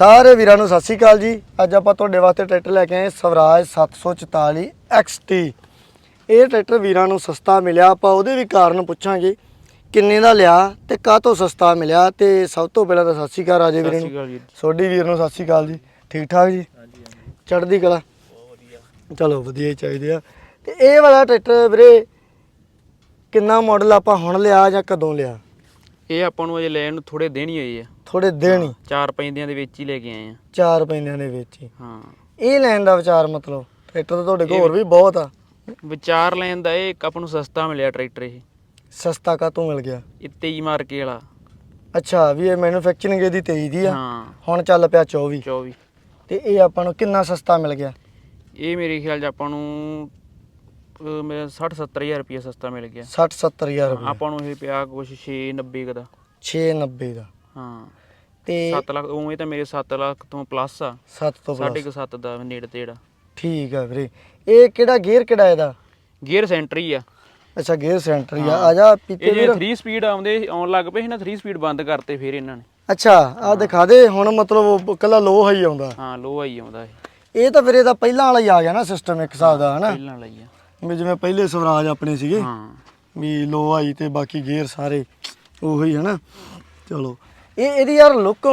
ਸਾਰੇ ਵੀਰਾਂ ਨੂੰ ਸਤਿ ਸ਼੍ਰੀ ਅਕਾਲ ਜੀ। ਅੱਜ ਆਪਾਂ ਤੁਹਾਡੇ ਵਾਸਤੇ ਟਰੈਕਟਰ ਲੈ ਕੇ ਆਏ ਸਵਰਾਜ 744 XT ਇਹ ਟਰੈਕਟਰ ਵੀਰਾਂ ਨੂੰ ਸਸਤਾ ਮਿਲਿਆ। ਆਪਾਂ ਉਹਦੇ ਵੀ ਕਾਰਨ ਪੁੱਛਾਂਗੇ ਕਿੰਨੇ ਦਾ ਲਿਆ ਤੇ ਕਾਹਤੋਂ ਸਸਤਾ ਮਿਲਿਆ ਤੇ ਸਭ ਤੋਂ ਪਹਿਲਾਂ ਤਾਂ ਸਤਿ ਸ਼੍ਰੀ ਅਕਾਲ ਰਾਜੇ ਵੀਰੇ ਨੂੰ। ਸੋਢੀ ਵੀਰ ਨੂੰ ਸਤਿ ਸ਼੍ਰੀ ਅਕਾਲ ਜੀ। ਠੀਕ ਠਾਕ ਜੀ? ਚੜ੍ਹਦੀ ਕਲਾ? ਚਲੋ ਵਧੀਆ ਚਾਹੀਦੇ ਆ। ਤੇ ਇਹ ਵਾਲਾ ਟਰੈਕਟਰ ਵੀਰੇ ਕਿੰਨਾ ਮਾਡਲ ਆਪਾਂ ਹੁਣ ਲਿਆ ਜਾਂ ਕਦੋਂ ਲਿਆ? ਇਹ ਆਪਾਂ ਨੂੰ ਅਜੇ ਲੈਣ ਨੂੰ ਥੋੜੇ ਦਿਨ ਹੀ ਹੋਏ ਆ। ਥੋੜੇ ਦਿਨ ਹੀ। ਚਾਰ ਪੈਂਦਿਆਂ ਦੇ ਵਿੱਚ ਹੀ ਲੈ ਕੇ ਆਏ ਆ। ਚਾਰ ਪੈਂਦਿਆਂ ਦੇ ਵਿੱਚ ਹੀ। ਹਾਂ। ਇਹ ਲੈਣ ਦਾ ਵਿਚਾਰ ਮਤਲਬ ਟਰੈਕਟਰ ਤਾਂ ਤੁਹਾਡੇ ਕੋਲ ਹੋਰ ਵੀ ਬਹੁਤ ਆ। ਵਿਚਾਰ ਲੈਣ ਦਾ ਇਹ ਇੱਕ ਆਪਾਂ ਨੂੰ ਸਸਤਾ ਮਿਲਿਆ ਟਰੈਕਟਰ ਇਹ। ਸਸਤਾ ਕਾਤੋਂ ਮਿਲ ਗਿਆ? ਇਹ 23 ਮਾਰਕੇ ਵਾਲਾ। ਅੱਛਾ ਵੀ ਇਹ ਮੈਨੂਫੈਕਚਰਿੰਗ ਇਹਦੀ 23 ਦੀ ਆ। ਹਾਂ। ਹੁਣ ਚੱਲ ਪਿਆ 24 24 ਤੇ ਇਹ ਆਪਾਂ ਨੂੰ ਕਿੰਨਾ ਸਸਤਾ ਮਿਲ ਗਿਆ? ਇਹ ਮੇਰੇ ਖਿਆਲ 'ਚ ਆਪਾਂ ਨੂੰ ਅਹ, ਮੇਰਾ 60 70000 ਰੁਪਏ ਸਸਤਾ ਮਿਲ ਗਿਆ। 60 70000 ਰੁਪਏ ਆਪਾਂ ਨੂੰ ਇਹ ਪਿਆ ਕੁਛ 6 90 ਦਾ। 690 ਦਾ। ਹਾਂ। ਤੇ 7 ਲੱਖ ਉਵੇਂ ਤਾਂ ਮੇਰੇ 7 ਲੱਖ ਤੋਂ ਪਲੱਸ ਆ। 7 ਤੋਂ ਸਾਢੇ plus। ਕੁ ਸੱਤ ਦਾ ਨੇੜੇ ਤੇੜਾ। ਠੀਕ ਆ ਵੀਰੇ। ਇਹ ਕਿਹੜਾ ਗੇਅਰ ਕਿਹੜਾ ਇਹਦਾ? ਗੀਅਰ ਸੈਂਟਰ ਹੀ ਆ। ਅੱਛਾ ਗੇਅਰ ਸੈਂਟਰ ਹੀ ਆ। ਆ ਜਾ ਪੀਤੇ ਇਹ ਜੇ ਵੀਰ। 3 ਸਪੀਡ ਆਉਂਦੇ ਆਉਣ ਲੱਗ ਪਏ ਸੀ ਨਾ 3 ਸਪੀਡ ਬੰਦ ਕਰਤੇ ਫਿਰ ਇਹਨਾਂ ਨੇ। ਅੱਛਾ ਆ ਦਿਖਾ ਦੇ ਹੁਣ ਮਤਲਬ ਉਹ ਕੱਲਾ ਲੋ ਹੀ ਆਉਂਦਾ। ਹਾਂ ਲੋ ਆਈ ਆਉਂਦਾ ਇਹ। ਇਹ ਤਾਂ ਫਿਰ ਇਹਦਾ ਪਹਿਲਾਂ ਵਾਲਾ ਹੀ ਆ ਗਿਆ ਨਾ ਸਿਸਟਮ ਇੱਕ ਹਿਸਾਬ ਦਾ ਹਨਾ? ਪਹਿਲਾਂ ਲਈ ਆ। ਵੀ ਜਿਵੇਂ ਪਹਿਲੇ ਸਵਰਾਜ ਆਪਣੇ ਸੀਗੇ ਹਾਂ। ਵੀ ਲੋ ਆਈ ਤੇ ਬਾਕੀ ਗੇਅਰ ਸਾਰੇ ਉਹੀ ਹੈ ਨਾ ਚਲੋ ਇਹ ਇਹਦੀ ਯਾਰ ਲੁੱਕ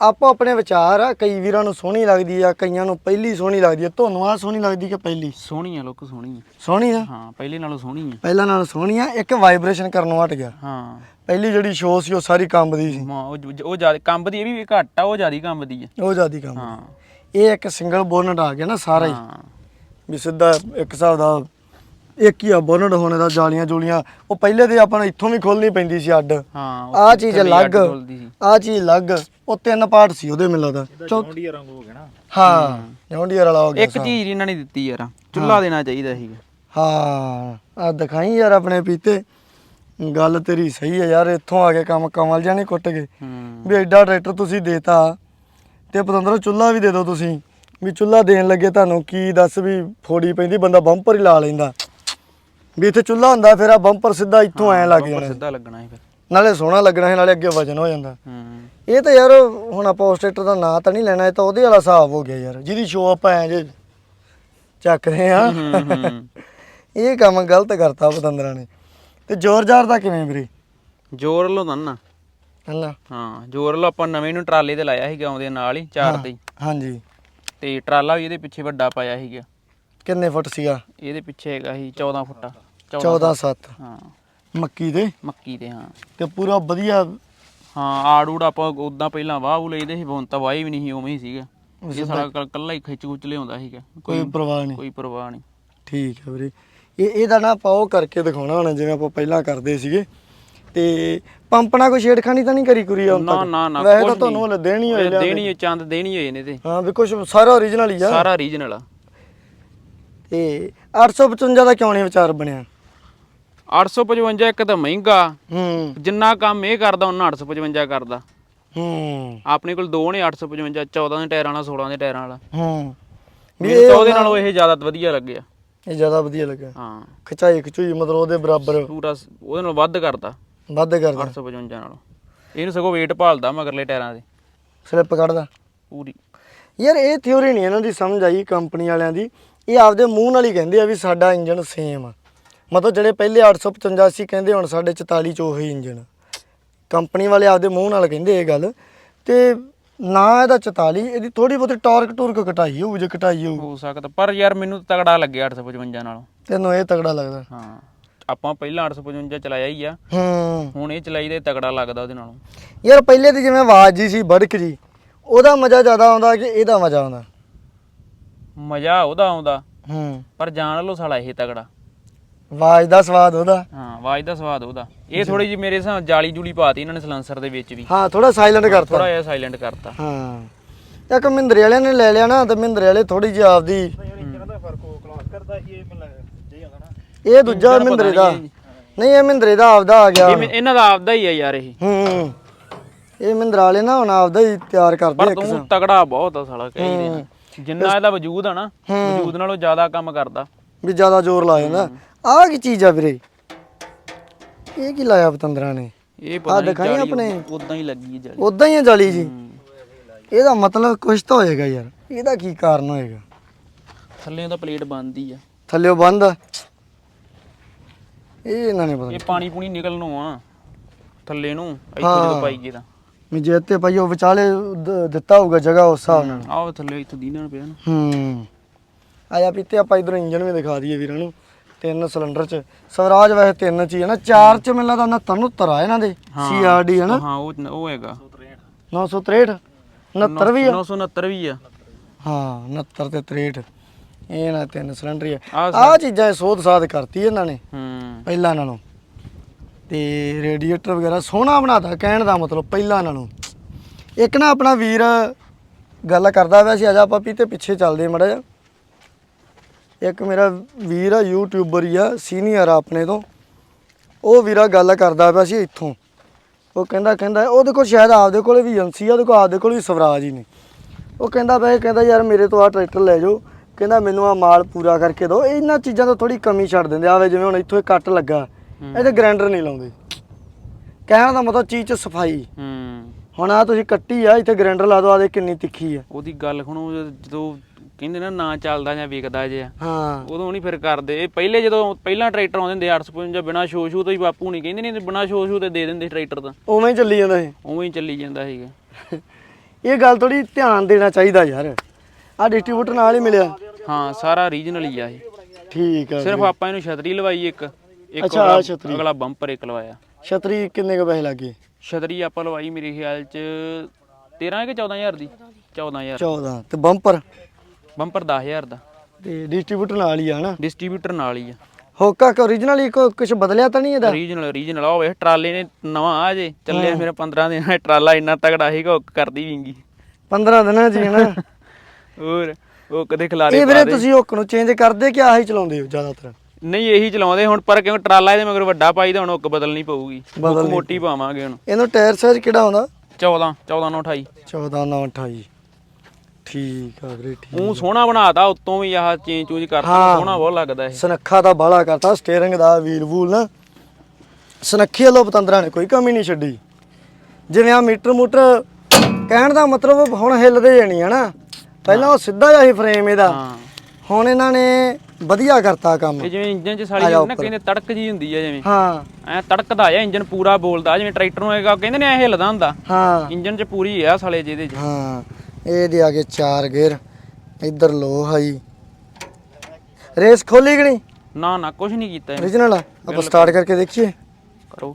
ਆਪੋ ਆਪਣੇ ਵਿਚਾਰ ਆ ਕਈ ਵੀਰਾਂ ਨੂੰ ਸੋਹਣੀ ਲੱਗਦੀ ਆ ਕਈਆਂ ਨੂੰ ਪਹਿਲੀ ਸੋਹਣੀ ਲੱਗਦੀ ਆ। ਤੁਹਾਨੂੰ ਆ ਸੋਹਣੀ ਲੱਗਦੀ ਕਿ ਪਹਿਲੀ? ਸੋਹਣੀ ਆ ਲੁੱਕ ਸੋਹਣੀ ਆ। ਸੋਹਣੀ ਆ? ਹਾਂ ਪਹਿਲੇ ਨਾਲੋਂ ਸੋਹਣੀ ਆ। ਪਹਿਲਾਂ ਨਾਲ ਸੋਹਣੀ ਆ ਇੱਕ ਵਾਈਬ੍ਰੇਸ਼ਨ ਕਰਨੋਂ ਹਟ ਗਿਆ। ਹਾਂ। ਪਹਿਲੀ ਜਿਹੜੀ ਸ਼ੋ ਸੀ ਉਹ ਸਾਰੀ ਕੰਬਦੀ ਸੀ। ਉਹ ਉਹ ਜ਼ਿਆਦਾ ਕੰਬਦੀ ਇਹ ਵੀ ਘੱਟ ਆ ਉਹ ਜ਼ਿਆਦਾ ਕੰਬਦੀ ਆ। ਉਹ ਜਿਆਦੀ ਕੰਮ ਹਾਂ। ਇਹ ਇੱਕ ਸਿੰਗਲ ਬੋਨਟ ਆ ਗਿਆ ਨਾ ਸਾਰਾ। ਹੀ ਹਾਂ। ਵੀ ਸਿੱਧਾ ਇੱਕ ਹਿਸਾਬ ਦਾ ਇੱਕ ਹੀ ਆ ਬੋਨਟ ਹੋਣੇ ਦਾ ਜਾਲੀਆਂ ਜੂਲੀਆਂ। ਉਹ ਪਹਿਲੇ ਤੇ ਆਪਾਂ ਨੂੰ ਇੱਥੋਂ ਵੀ ਖੋਲਣੀ ਪੈਂਦੀ ਸੀ ਅੱਡ। ਹਾਂ ਆ ਚੀਜ਼ ਅਲੱਗ ਅੱਡ ਖੁੱਲਦੀ ਸੀ। ਆ ਚੀਜ਼ ਅਲੱਗ ਉਹ ਤਿੰਨ ਪਾਰਟ ਸੀ ਉਹਦੇ ਮੈਨੂੰ ਲੱਗਦਾ। ਚੌਂਡੀ ਰੰਗ ਹੋ ਗਿਆ ਨਾ। ਹਾਂ ਜੌਂਡੀਅਰ ਵਾਲਾ ਹੋ ਗਿਆ ਇੱਕ ਚੀਜ਼ ਇਹਨਾਂ ਨੇ ਦਿੱਤੀ ਯਾਰ ਚੁੱਲਾ ਦੇਣਾ ਚਾਹੀਦਾ ਸੀਗਾ। ਹਾਂ ਆ ਦਿਖਾਈ ਯਾਰ ਆਪਣੇ ਪੀਤੇ। ਗੱਲ ਤੇਰੀ ਸਹੀ ਹੈ ਯਾਰ ਇੱਥੋਂ ਆ ਕੇ ਕੰਮ ਕਮਲ ਜਾਣੇ ਕੁੱਟ ਗਏ। ਵੀ ਐਡਾ ਟਰੈਕਟਰ ਤੁਸੀਂ ਦੇਤਾ ਤੇ ਪਤੰਦਰੋਂ ਚੁੱਲਾ ਵੀ ਦੇ ਦਿਓ ਤੁਸੀਂ। ਵੀ ਚੁੱਲਾ ਦੇਣ ਲੱਗੇ ਤੁਹਾਨੂੰ ਕੀ ਦੱਸ ਵੀ ਫੋੜੀ ਪੈਂਦੀ ਬੰਦਾ ਬੰਪਰ ਹੀ ਲਾ ਲੈਂਦਾ। ਵੀ ਇੱਥੇ ਚੁੱਲਾ ਹੁੰਦਾ ਫਿਰ ਆ ਬੰਪਰ ਸਿੱਧਾ ਇੱਥੋਂ ਐ ਲੱਗ ਜਾਣਾ। ਸਿੱਧਾ ਲੱਗਣਾ ਸੀ ਫਿਰ। ਨਾਲੇ ਸੋਹਣਾ ਲੱਗਣਾ ਹੈ ਨਾਲੇ ਅੱਗੇ ਵਜਨ ਹੋ ਜਾਂਦਾ। ਹੂੰ ਇਹ ਤਾਂ ਯਾਰ ਹੁਣ ਆਪਾਂ ਉਸ ਟਰੈਕਟਰ ਦਾ ਨਾਂ ਤਾਂ ਨਹੀਂ ਲੈਣਾ ਇਹ ਤਾਂ ਉਹਦੇ ਵਾਲਾ ਹਿਸਾਬ ਹੋ ਗਿਆ ਯਾਰ ਜਿਹਦੀ ਸ਼ੋ ਆਪਾਂ ਐ ਜੇ ਚੱਕ ਰਹੇ ਆ ਇਹ ਕੰਮ ਗਲਤ ਕਰਤਾ ਪਤੰਦਰਾਂ ਨੇ। ਤੇ ਜ਼ੋਰ ਜ਼ਾਰ ਦਾ ਕਿਵੇਂ ਵੀਰੇ? ਜੋਰ ਲੋ ਨਾ। ਹਾਂ ਜੋਰ ਲੋ ਆਪਾਂ ਨਵੇਂ ਨੂੰ ਟਰਾਲੇ ਤੇ ਲਾਇਆ ਸੀਗਾ ਆਉਂਦੇ ਨਾਲ ਹੀ ਚਾਰ ਤੇ। ਹਾਂਜੀ। ਤੇ ਟਰਾਲਾ ਵੀ ਇਹਦੇ ਪਿੱਛੇ ਵੱਡਾ ਪਾਇਆ ਸੀਗਾ। ਕਿੰਨੇ ਫੁੱਟ ਸੀਗਾ? ਇਹਦੇ ਪਿੱਛੇ ਹੈਗਾ ਸੀ 14 ਫੁੱਟਾ 14 7 ਹਾਂ। ਮੱਕੀ ਦੇ? ਮੱਕੀ ਦੇ ਹਾਂ। ਤੇ ਪੂਰਾ ਵਧੀਆ ਹਾਂ ਆੜੂੜ ਆਪਾਂ ਉਦਾਂ ਪਹਿਲਾਂ ਵਾਹ ਉਹ ਲਈਦੇ ਸੀ ਹੁਣ ਤਾਂ ਵਾਹੀ ਵੀ ਨਹੀਂ ਸੀ ਉਵੇਂ ਹੀ ਸੀਗਾ। ਇਹ ਸਾਰਾ ਕੱਲ- ਹੀ ਖਿੱਚ ਖੁੱਚ ਲਿਆਉਂਦਾ ਸੀਗਾ। ਕੋਈ ਪਰਵਾਹ ਨਹੀਂ। ਕੋਈ ਪਰਵਾਹ ਨਹੀਂ। ਠੀਕ ਹੈ ਵੀਰੇ। ਇਹ ਇਹਦਾ ਨਾ ਉਹ ਕਰਕੇ ਦਿਖਾਉਣਾ ਹੁਣ ਜਿਵੇਂ ਆਪਾਂ ਪਹਿਲਾਂ ਕਰਦੇ ਸੀਗੇ। ਤੇ ਪੰਪ ਨਾਲ ਕੋਈ ਛੇੜਖਾਨੀ ਤਾਂ ਨਹੀਂ ਕਰੀ ਕੁਰੀ ਹੁਣ ਨਾ ਤੱਕ? ਨਾ ਨਾ ਵੈਸੇ ਕੁਛ ਤਾਂ ਤੁਹਾਨੂੰ ਹਲੇ ਦੇਣੀ ਹੋਈ ਲਿਆ ਦੇਣੀ ਹੋਈ ਚੰਦ ਦੇਣੀ ਹੋਈ ਨੇ ਤੇ। ਹਾਂ ਵੀ ਕੁਝ ਸਾਰਾ ਓਰੀਜਨਲ ਹੀ ਆ। ਸਾਰਾ ਰੀਜਨਲ ਆ। ਤੇ 855 ਦਾ ਕਿਉਂ ਨਹੀਂ ਵਿਚਾਰ ਬਣਿਆ? 855 ਇੱਕ ਤਾਂ ਮਹਿੰਗਾ। ਹੂੰ। ਜਿੰਨਾ ਕੰਮ ਇਹ ਕਰਦਾ ਉਹਨਾਂ 855 ਕਰਦਾ। ਹੂੰ। ਆਪਣੇ ਕੋਲ ਦੋ ਨੇ 855 14 ਦੇ ਟਾਇਰਾਂ ਵਾਲਾ 16 ਦੇ ਟਾਇਰਾਂ ਵਾਲਾ। ਹੂੰ। ਵੀ ਮੈਨੂੰ ਇਹ ਉਹਦੇ ਨਾਲੋਂ ਇਹ ਜ਼ਿਆਦਾ ਵਧੀਆ ਲੱਗਿਆ। ਇਹ ਜ਼ਿਆਦਾ ਵਧੀਆ ਲੱਗਾ ਹਾਂ। ਖਚਾਈ ਖਚੂਈ ਮਤਲਬ ਉਹਦੇ ਬਰਾਬਰ। ਪੂਰਾ ਸ- ਉਹਦੇ ਨਾਲੋਂ ਵੱਧ ਕਰਦਾ। ਵੱਧ ਕਰਦਾ 855 ਨਾਲੋਂ। ਇਹਨੂੰ ਸਗੋਂ weight ਭਾਲਦਾ ਮਗਰਲੇ ਟਾਇਰਾਂ ਦੇ ਸਲਿੱਪ ਕੱਢਦਾ। ਪੂਰੀ। ਯਾਰ ਇਹ ਥਿਉਰੀ ਨਹੀਂ ਇਹਨਾਂ ਦੀ ਸਮਝ ਆਈ ਕੰਪਨੀ ਵਾਲਿਆਂ ਦੀ। ਇਹ ਆਪਦੇ ਮੂੰਹ ਨਾਲ ਹੀ ਕਹਿੰਦੇ ਆ ਵੀ ਸਾਡਾ ਇੰਜਨ ਸੇਮ ਆ। ਮਤਲਬ ਜਿਹੜੇ ਪਹਿਲੇ 885 ਸੀ ਕਹਿੰਦੇ ਹੁਣ ਸਾਡੇ 44 ਚ ਉਹੀ ਇੰਜਨ ਕੰਪਨੀ ਵਾਲੇ ਆਪਦੇ ਮੂੰਹ ਨਾਲ ਕਹਿੰਦੇ ਇਹ ਗੱਲ। ਤੇ ਨਾ ਇਹਦਾ 44 ਇਹਦੀ ਥੋੜੀ ਬਹੁਤੀ ਟਾਰਕ ਟੂਰਕ ਘਟਾਈ ਹੋਊ ਜੇ ਘਟਾਈ ਹੋਊ। ਹੋ ਸਕਦਾ। ਪਰ ਯਾਰ ਮੈਨੂੰ ਤਗੜਾ ਲੱਗਿਆ 855 ਨਾਲੋਂ। ਤੈਨੂੰ ਇਹ ਤਗੜਾ ਲੱਗਦਾ। ਹਾਂ। ਆਪਾਂ ਪਹਿਲਾਂ 855 ਚਲਾਇਆ ਹੀ ਆ। ਹੂੰ। ਹੁਣ ਇਹ ਚਲਾਈ ਦੇ ਤਗੜਾ ਲੱਗਦਾ ਉਹਦੇ ਨਾਲੋਂ। ਯਾਰ ਪਹਿਲੇ ਦੀ ਜਿਵੇਂ ਆਵਾਜ਼ ਜੀ ਸੀ ਬੜਕ ਜੀ ਉਹਦਾ ਮਜ਼ਾ ਜ਼ਿਆਦਾ ਆਉਂਦਾ ਕਿ ਇਹਦਾ ਮਜ਼ਾ ਆਉਂਦਾ? ਮਜ਼ਾ ਉਹਦਾ ਆਉਂਦਾ। ਹੂੰ। ਪਰ ਜਾਣ ਲੋ ਸਾਲਾ ਇਹ ਤਗੜਾ ਆਵਾਜ਼ ਦਾ ਸਵਾਦ ਉਹਦਾ। ਹਾਂ ਆਵਾਜ਼ ਦਾ ਸਵਾਦ ਉਹਦਾ। ਇਹ ਥੋੜੀ ਜਿਹੀ ਮੇਰੇ ਹਿਸਾਬ ਜਾਲੀ ਜੂਲੀ ਪਾਤੀ ਇਹਨਾਂ ਨੇ ਸਲੈਂਸਰ ਦੇ ਵਿੱਚ ਵੀ। ਹਾਂ ਥੋੜਾ ਸਾਇਲੈਂਟ ਕਰਤਾ। ਥੋੜਾ ਜਿਹਾ ਸਾਇਲੈਂਟ ਕਰਤਾ। ਹਾਂ। ਇੱਕ ਮਹਿੰਦਰੇ ਵਾਲਿਆਂ ਨੇ ਲੈ ਲਿਆ ਨਾ ਤੇ ਮਹਿੰਦਰੇ ਵਾਲੇ ਥੋੜੀ ਜਿਹੀ ਆਪਦੀ ਇਹ ਦੂਜਾ ਮਹਿੰਦਰੇ ਦਾ। ਨਹੀਂ ਇਹ ਮਹਿੰਦਰੇ ਦਾ ਆਪਦਾ ਆ ਗਿਆ। ਇਹ ਇਹਨਾਂ ਦਾ ਆਪਦਾ ਹੀ ਆ ਯਾਰ ਇਹ। ਹੂੰ ਇਹ ਮਹਿੰਦਰਾ ਵਾਲੇ ਨਾ ਹੁਣ ਆਪਦਾ ਹੀ ਤਿਆਰ ਕਰਦੇ ਪਰ ਤੂੰ ਤਗੜਾ ਬਹੁਤ ਆ ਸਾਲਾ ਕਹੀ ਦੇ ਜਿੰਨਾ ਇਹਦਾ ਵਜੂਦ ਆ ਨਾ ਵਜੂਦ ਨਾਲੋਂ ਜ਼ਿਆਦਾ ਕੰਮ ਕਰਦਾ। ਵੀ ਜ਼ਿਆਦਾ ਜ਼ੋਰ ਲਾ ਜਾਂਦਾ। ਆਹ ਕੀ ਚੀਜ਼ ਆ ਵੀਰੇ? ਇਹ ਕੀ ਲਾਇਆ ਪਤੰਦਰਾਂ ਨੇ? ਇਹ ਪਤਾ ਨਹੀਂ ਦਿਖਾਈ ਆਪਣੇ? ਉਦਾਂ ਹੀ ਲੱਗੀ ਜਾਲੀ। ਉਦਾਂ ਹੀ ਆ ਜਾਲੀ ਜੀ। ਇਹਦਾ ਮਤਲਬ ਕੁਝ ਤਾਂ ਹੋਏਗਾ ਯਾਰ। ਇਹਦਾ ਕੀ ਕਾਰਨ ਹੋਏਗਾ? ਥੱਲੇ ਤਾਂ ਪਲੇਟ ਬੰਦੀ ਆ। ਥੱਲੇ ਬੰਦ? ਆ ਇਹ ਇਹਨਾਂ ਨੇ ਪਤਾ ਇਹ ਪਾਣੀ ਪੂਣੀ ਨਿਕਲਣੋਂ ਆ ਥੱਲੇ ਨੂੰ ਇੱਥੇ ਹਾਂ। ਜਦੋਂ ਪਾਈ ਗਏ ਤਾਂ। ਨਹੀਂ ਜੇ ਤੇ ਭਾਈ ਉਹ ਵਿਚਾਲੇ ਦ- ਦਿੱਤਾ ਹੋਊਗਾ ਜਗ੍ਹਾ ਉਸ ਹਿਸਾਬ ਨਾਲ। ਆਹ ਥੱਲੇ ਇੱਥੇ ਦੀਨਾਂ ਪਿਆ ਨਾ। ਹੂੰ। ਆਇਆ ਪੀਤੇ ਆਪਾਂ ਇਧਰ ਇੰਜਨ ਵੀ ਦਿਖਾ ਦਈਏ ਵੀਰਾਂ ਨੂੰ। ਤਿੰਨ ਸਿਲੰਡਰ ਚ। ਸਵਰਾਜ ਵੈਸੇ ਤਿੰਨ ਚ ਹੀ ਹੈ ਨਾ। ਚਾਰ ਚ ਮੈਨੂੰ ਲੱਗਦਾ 69 69 ਆ ਇਹਨਾਂ ਦੇ। ਸੀਆਰਡੀ ਹੈ ਨਾ। ਹਾਂ ਉਹ ਉਹ ਹੈਗਾ। 963 69 ਵੀ ਆ। 969 ਵੀ ਆ। ਹਾਂ 69 ਤੇ 63 ਇਹ ਨਾ ਤਿੰਨ ਸਿਲੰਡਰ ਹੀ ਆ। ਆਹ ਆਹ ਚੀਜ਼ਾਂ ਸੋਧ ਸਾਧ ਕਰਤੀ ਇਹਨਾਂ ਨੇ ਹੂੰ। ਪਹਿਲਾਂ ਨਾਲੋਂ। ਤੇ ਰੇਡੀਏਟਰ ਵਗੈਰਾ ਸੋਹਣਾ ਬਣਾਤਾ ਕਹਿਣ ਦਾ ਮਤਲਬ ਪਹਿਲਾਂ ਨਾਲੋਂ। ਇੱਕ ਨਾ ਆਪਣਾ ਵੀਰ ਗੱਲ ਕਰਦਾ ਪਿਆ ਸੀ ਅੱਜ ਆਪਾਂ ਪੀਤੇ ਪਿੱਛੇ ਚੱਲਦੇ ਮੜਾ ਜਾ ਇੱਕ ਮੇਰਾ ਵੀਰ ਆ ਯੂਟਿਊਬਰ ਹੀ ਆ ਸੀਨੀਅਰ ਆ ਆਪਣੇ ਤੋਂ। ਉਹ ਵੀਰਾ ਗੱਲ ਕਰਦਾ ਪਿਆ ਸੀ ਇੱਥੋਂ। ਉਹ ਕਹਿੰਦਾ ਕਹਿੰਦਾ ਉਹਦੇ ਕੋਲ ਸ਼ਾਇਦ ਆਪਦੇ ਕੋਲੇ ਵੀ ਏਜੰਸੀ ਆ ਉਹਦੇ ਕੋਲ ਆਪਦੇ ਕੋਲ ਵੀ ਸਵਰਾਜ ਹੀ ਨੇ। ਉਹ ਕਹਿੰਦਾ ਪਿਆ ਕਹਿੰਦਾ ਯਾਰ ਮੇਰੇ ਤੋਂ ਆ ਟਰੈਕਟਰ ਲੈ ਜਾਓ ਕਹਿੰਦਾ ਮੈਨੂੰ ਆ ਮਾਲ ਪੂਰਾ ਕਰਕੇ ਦਿਓ। ਇਹਨਾਂ ਚੀਜ਼ਾਂ ਤੋਂ ਥੋੜੀ ਕਮੀ ਛੱਡ ਦਿੰਦੇ ਆਵੇ ਜਿਵੇਂ ਹੁਣ ਇੱਥੋਂ ਇਹ ਕੱਟ ਲੱਗਾ ਇਹਦੇ ਗ੍ਰਾਈਂਡਰ ਨਹੀਂ ਲਾਉਂਦੇ। ਕਹਿਣ ਦਾ ਮਤਲਬ ਚੀਜ਼ ਚ ਸਫ਼ਾਈ। ਹੂੰ। ਹੁਣ ਆ ਤੁਸੀਂ ਕੱਟੀ ਆ ਇੱਥੇ ਗ੍ਰਾਈਂਡਰ ਲਾ ਦਿਓ ਆ ਦੇ ਕਿੰਨੀ ਤਿੱਖੀ ਆ। ਉਹਦੀ ਗੱਲ ਹੁਣ ਜਦੋਂ ਕਹਿੰਦੇ ਨਾ ਨਾ ਚੱਲਦਾ ਜਾਂ ਵਿਕਦਾ ਜੇ ਹਾਂ। ਉਦੋਂ ਨਹੀਂ ਫਿਰ ਕਰਦੇ। ਇਹ ਪਹਿਲੇ ਜਦੋਂ ਪਹਿਲਾਂ ਟਰੈਕਟਰ ਆਉਂਦੇ ਹੁੰਦੇ 855 ਬਿਨਾ ਸ਼ੋ ਸ਼ੂ ਤੋਂ ਹੀ ਬਾਪੂ ਨਹੀਂ ਕਹਿੰਦੇ ਨਹੀਂ ਬਿਨਾ ਸ਼ੋ ਸ਼ੂ ਤੇ ਦੇ ਦਿੰਦੇ ਟਰੈਕਟਰ ਤਾਂ। ਉਵੇਂ ਹੀ ਚੱਲੀ ਜਾਂਦਾ ਇਹ। ਉਵੇਂ ਹੀ ਚੱਲੀ ਜਾਂਦਾ ਸੀਗਾ। ਇਹ ਗੱਲ ਥੋੜੀ ਧਿਆਨ ਦੇਣਾ ਚਾਹੀਦਾ ਯਾਰ। ਆ ਡਿਸਟ੍ਰੀਬਿਊਟਰ ਨਾਲ ਹੀ ਮਿਲਿਆ। ਹਾਂ ਸਾਰਾ ਰੀਜਨਲ ਹੀ ਆ ਇਹ। ਠੀਕ ਆ ਸਿਰਫ ਆਪਾਂ ਇਹਨੂੰ ਛਤਰੀ ਲਵਾਈ ਇੱਕ। ਇੱਕ ਅੱਛਾ, ਅਗਲਾ- ਛਤਰੀ। ਅਗਲਾ ਬੰਪਰ ਇੱਕ ਲਵਾਇਆ। ਛਤਰੀ ਕਿੰਨੇ ਕੁ ਪੈਸੇ ਲੱਗੇ? ਛਤਰੀ ਆਪਾਂ ਲਵਾਈ ਮੇਰੇ ਖਿਆਲ ਚ 13 ਕਿ 14000 ਦੀ? 14000 14 ਤੇ ਬੰਪਰ ਬੰਪਰ 10000 ਦਾ। ਤੇ ਡਿਸਟ੍ਰੀਬਿਊਟਰ ਨਾਲ ਹੀ ਆ ਹਨਾ? ਡਿਸਟ੍ਰੀਬਿਊਟਰ ਨਾਲ ਹੀ ਆ। ਹੋਕਾ ਕਿ origignal ਹੀ ਕੁਝ ਬਦਲਿਆ ਤਾਂ ਨਹੀਂ ਇਹਦਾ? ਰੀਜਨਲ ਰੀਜਨਲ ਆ ਵੇ ਟਰਾਲੇ ਨੇ ਨਵਾਂ ਆ ਜੇ। ਚੱਲਿਆ ਮੇਰੇ 15 ਦਿਨ ਦਾ ਟਰਾਲਾ ਇੰਨਾ ਤਗੜਾ ਸੀਗਾ ਉਹ ਕਰਦੀ ਵਿੰਗੀ 15 ਦਿਨਾਂ ਜੀ ਹਨਾ ਹੋਰ। ਉਹ ਕਦੇ ਖਿਲਾਰੇ ਇਹ ਵੀਰੇ ਤੁਸੀਂ ਹੁੱਕ ਨੂੰ ਚੇਂਜ ਕਰਦੇ ਕਿ ਆਹੀ ਚਲਾਉਂਦੇ ਹੋ ਜ਼ਿਆਦਾਤਰ? ਨਹੀਂ ਇਹੀ ਚਲਾਉਂਦੇ ਹੁਣ ਪਰ ਕਿਉਂ ਟਰਾਲਾ ਇਹਦੇ ਮਗਰ ਵੱਡਾ ਪਾਈ ਤਾਂ ਹੁਣ ਹੁੱਕ ਬਦਲਣੀ ਪਊਗੀ। ਹੁੱਕ ਮੋਟੀ ਪਾਵਾਂਗੇ ਹੁਣ। ਇਹਨੂੰ ਟਾਇਰ ਸਾਈਜ਼ ਕਿਹੜਾ ਹੁੰਦਾ 14 14 ਨੂੰ 28 14 9 28 ਠੀਕ ਆ ਵੀਰੇ ਠੀਕ ਉਹ ਸੋਹਣਾ ਬਣਾਤਾ ਉੱਤੋਂ ਵੀ ਆਹ ਚੇਂਜ ਚੂਜ ਕਰਤਾ। ਸੋਹਣਾ ਬਹੁਤ ਲੱਗਦਾ ਇਹ। ਸਨੱਖਾ ਦਾ ਬਾਲਾ ਕਰਤਾ ਸਟੀਅਰਿੰਗ ਦਾ ਵੀਲ ਵੂਲ ਨਾ। ਸਨੱਖੀ ਵਾਲੋ ਪਤੰਦਰਾਂ ਨੇ ਕੋਈ ਕਮੀ ਨਹੀਂ ਛੱਡੀ। ਜਿਵੇਂ ਆ ਮੀਟਰ ਮੂਟਰ ਕਹਿਣ ਦਾ ਮਤਲਬ ਹੁਣ ਹਿੱਲਦੇ ਜਾਣੀ ਹੈ ਨਾ। ਪਹਿਲਾਂ ਉਹ ਸਿੱਧਾ ਜਿਹਾ ਸੀ ਫਰੇਮ ਇਹਦਾ। ਹਾਂ। ਹੁਣ ਇਹਨਾਂ ਨੇ ਵਧੀਆ ਕਰਤਾ ਕੰਮ। ਇਹ ਜਿਵੇਂ ਇੰਜਨ 'ਚ ਸਾਲੀ ਨਾ ਕਹਿੰਦੇ ਤੜਕ ਜੀ ਹੁੰਦੀ ਆ ਜਿਵੇਂ। ਹਾਂ। ਐ ਤੜਕਦਾ ਆ ਇੰਜਨ ਪੂਰਾ ਬੋਲਦਾ ਜਿਵੇਂ ਟਰੈਕਟਰ ਨੂੰ ਹੈਗਾ ਕਹਿੰਦੇ ਨੇ ਐ ਹਿੱਲਦਾ ਹੁੰਦਾ। ਹਾਂ। ਇੰਜਨ 'ਚ ਪੂਰੀ ਆ ਸਾਲੇ ਜਿਹਦੇ 'ਚ। ਹਾਂ। ਇਹਦੇ ਆਗੇ ਚਾਰ ਗੇਅਰ। ਇੱਧਰ ਲੋ ਹਾਈ। ਰੇਸ ਖੋਲੀ ਕਿ ਨਹੀਂ? ਨਾ ਨਾ ਕੁਝ ਨਹੀਂ ਕੀਤਾ origignal ਆ। ਆਪਾਂ ਸਟਾਰਟ ਕਰਕੇ ਦੇਖੀਏ। ਕਰੋ।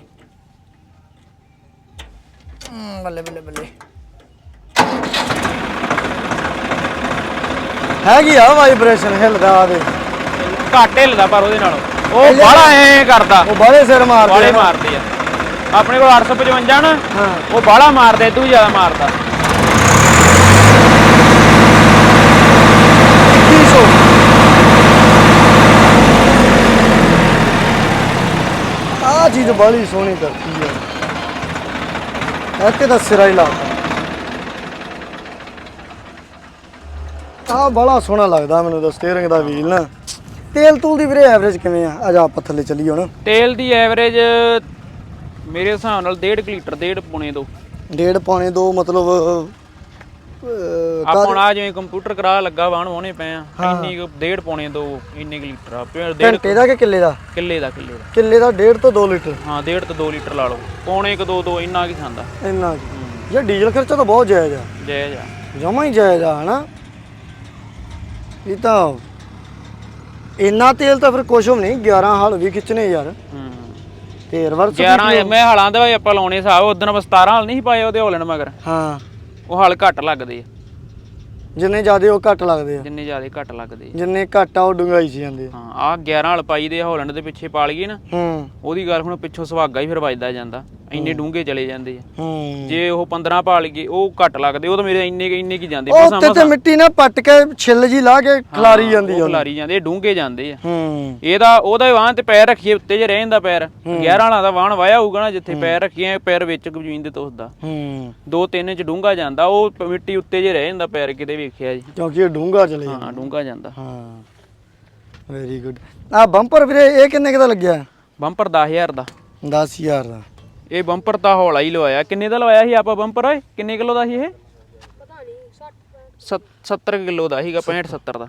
ਬੱਲੇ ਬੱਲੇ ਬੱਲੇ। ਹੈਗੀ ਆ ਵਾਈਬ੍ਰੇਸ਼ਨ ਹਿਲਦਾ ਆਵੇ ਘੱਟ ਹਿੱਲਦਾ ਪਰ ਉਹਦੇ ਨਾਲ। ਉਹ ਬਾਹਲਾ ਐ ਕਰਦਾ। ਉਹ ਬਾਹਲੇ ਸਿਰ ਮਾਰਦੇ ਬਾਲੇ ਆ। ਮਾਰਦੇ ਆ। ਆਪਣੇ ਕੋਲ 855 ਨਾ ਹਾਂ। ਉਹ ਬਾਹਲਾ ਮਾਰਦਾ ਤੂੰ ਜ਼ਿਆਦਾ ਮਾਰਦਾ। 300 ਆ ਚੀਜ਼ ਬੜੀ ਸੋਹਣੀ ਕਰਤੀ ਹੈ ਇੱਥੇ ਤਾਂ ਸਿਰਾ ਹੀ ਲਾਤਾ। ਆ ਬੜਾ ਸੋਹਣਾ ਲੱਗਦਾ ਮੈਨੂੰ ਤਾਂ ਸਟੀਅਰਿੰਗ ਦਾ ਵੀਲ ਨਾ। ਤੇਲ ਤੂਲ ਦੀ ਵੀਰੇ ਐਵਰੇਜ ਕਿਵੇਂ ਆ? ਅੱਜ ਆਪਾਂ ਥੱਲੇ ਚੱਲੀਏ ਹੁਣ। ਤੇਲ ਦੀ ਐਵਰੇਜ ਮੇਰੇ ਹਿਸਾਬ ਨਾਲ 1.5 ਲੀਟਰ 1.5 ਪੌਣੇ ਦੋ। ਡੇਢ ਪੌਣੇ ਦੋ ਮਤਲਬ ਅਹ, ਆਪਾਂ ਹੁਣ ਆ ਜਿਵੇਂ ਕੰਪਿਊਟਰ ਕਰਾ ਲੱਗਾ ਵਾਣ ਵਾਉਣੇ ਪਏ ਆ। ਇੰਨੀ ਕੁ ਡੇਢ ਪੌਣੇ ਦੋ ਇੰਨੇ ਕੁ ਲੀਟਰ ਆ। ਡੇਢ ਘੰਟੇ ਦਾ ਕਿ ਕਿੱਲੇ ਦਾ? ਕਿੱਲੇ ਦਾ ਕਿੱਲੇ ਦਾ। ਕਿੱਲੇ ਦਾ ਡੇਢ ਤੋਂ 2 ਲੀਟਰ। ਹਾਂ ਡੇਢ ਤੋਂ 2 ਲੀਟਰ ਲਾ ਲਓ। ਪੌਣੇ ਕ ਦੋ ਦੋ ਇੰਨਾ ਕੀ ਖਾਂਦਾ। ਇੰਨਾ ਕੁ। ਯਾਰ ਡੀਜ਼ਲ ਖਰਚਾ ਤਾਂ ਬਹੁਤ ਜਾਇਜ਼ ਆ। ਜੈ ਜਾ ਜਮਾ ਹੀ ਜਾਇਜ਼ ਆ ਹਨਾ? ਇਹ ਤਾਂ ਇੰਨਾ ਤੇਲ ਤਾਂ ਫਿਰ ਕੁਛ ਵੀ ਨਹੀਂ 11 ਹਲ ਵੀ ਖਿੱਚਣੇ ਯਾਰ। ਹੂੰ ਤੇ ਰਿਵਰਸ 11 ਮੈਂ ਹਲਾਂ ਦੇ ਭਾਈ ਆਪਾਂ ਲਾਉਣੇ ਹਿਸਾਬ ਉਦੋਂ ਬਸ 17 ਹਲ ਨਹੀਂ ਪਾਏ ਉਹਦੇ ਹੋਲਣ ਮਗਰ। ਹਾਂ। ਉਹ ਹਲ ਘੱਟ ਲੱਗਦੇ ਆ। ਜਿੰਨੇ ਜ਼ਿਆਦੇ ਉਹ ਘੱਟ ਲੱਗਦੇ ਆ। ਜਿੰਨੇ ਜ਼ਿਆਦਾ ਘੱਟ ਲੱਗਦੇ ਆ। ਜਿੰਨੇ ਘੱਟ ਆ ਉਹ ਡੂੰਘਾਈ ਚ ਜਾਂਦੇ ਹਾਂ ਆ 11 ਹਲ ਪਾਈ ਦੇ ਹੋਲੈਂਡ ਦੇ ਪਿੱਛੇ ਪਾ ਲਈਏ ਨਾ। ਹੂੰ। ਉਹਦੀ ਗੱਲ ਹੁਣ ਪਿੱਛੋਂ ਸੁਹਾਗਾ ਹੀ ਫਿਰ ਵੱਜਦਾ ਜਾਂਦਾ। ਇੰਨੇ ਡੂੰਘੇ ਚਲੇ ਜਾਂਦੇ ਆ। ਹੂੰ। ਜੇ ਉਹ 15 ਪਾ ਲਈਏ ਉਹ ਘੱਟ ਲੱਗਦੇ ਉਹ ਤਾਂ ਮੇਰੇ ਇੰਨੇ ਕੁ- ਇੰਨੇ ਕੀ ਜਾਂਦੇ। ਉਹ ਉੱਤੇ ਤੇ ਮਿੱਟੀ ਨਾ ਪੱਟ ਕੇ ਛਿੱਲ ਜੀ ਲਾ ਕੇ ਖਲਾਰੀ ਜਾਂਦੀ ਆ ਉਹ ਖਲਾਰੀ ਜਾਂਦੇ ਡੂੰਘੇ ਜਾਂਦੇ ਆ। ਹੂੰ। ਇਹਦਾ ਉਹਦਾ ਵਾਹਨ ਤੇ ਪੈਰ ਰੱਖੀਏ ਉੱਤੇ ਜੇ ਰਹਿ ਜਾਂਦਾ ਪੈਰ। 11 ਵਾਲਾ ਦਾ ਵਾਹਨ ਵਾਇਆ ਹੋਊਗਾ ਨਾ ਜਿੱਥੇ ਪੈਰ ਰੱਖੀਏ ਪੈਰ ਵਿੱਚ ਜ਼ਮੀਨ ਦੇ ਤੋਸਦਾ ਹੂੰ। ਦੋ ਤਿੰਨ ਚ ਡੂੰਘਾ ਜਾਂਦਾ ਉਹ ਮਿੱਟੀ ਉੱਤੇ ਜੇ ਰਹਿ ਜਾਂਦਾ ਪੈਰ ਕਿਤੇ ਵੇਖਿਆ ਜੀ। ਕਿਉਂਕਿ ਇਹ ਡੂੰਘਾ ਚਲੇ ਜਾਂਦਾ। ਹਾਂ ਡੂੰਘਾ ਜਾਂਦਾ। ਹਾਂ। ਵੈਰੀ ਗੁੱਡ ਆ ਬੰਪਰ ਵੀਰੇ ਇਹ ਕਿੰਨੇ ਕੁ ਦਾ ਲੱਗਿਆ? ਬੰਪਰ 10000 ਦਾ। 10000 ਦਾ। ਇਹ ਬੰਪਰ ਤਾਂ ਹੌਲਾ ਹੀ ਲਵਾਇਆ। ਕਿੰਨੇ ਦਾ ਲਵਾਇਆ ਸੀ ਆਪਾਂ ਬੰਪਰ ਓਏ? ਕਿੰਨੇ ਕਿਲੋ ਦਾ ਸੀ ਇਹ? 70 ਕਿਲੋ ਦਾ ਸੀਗਾ 65 70 ਦਾ।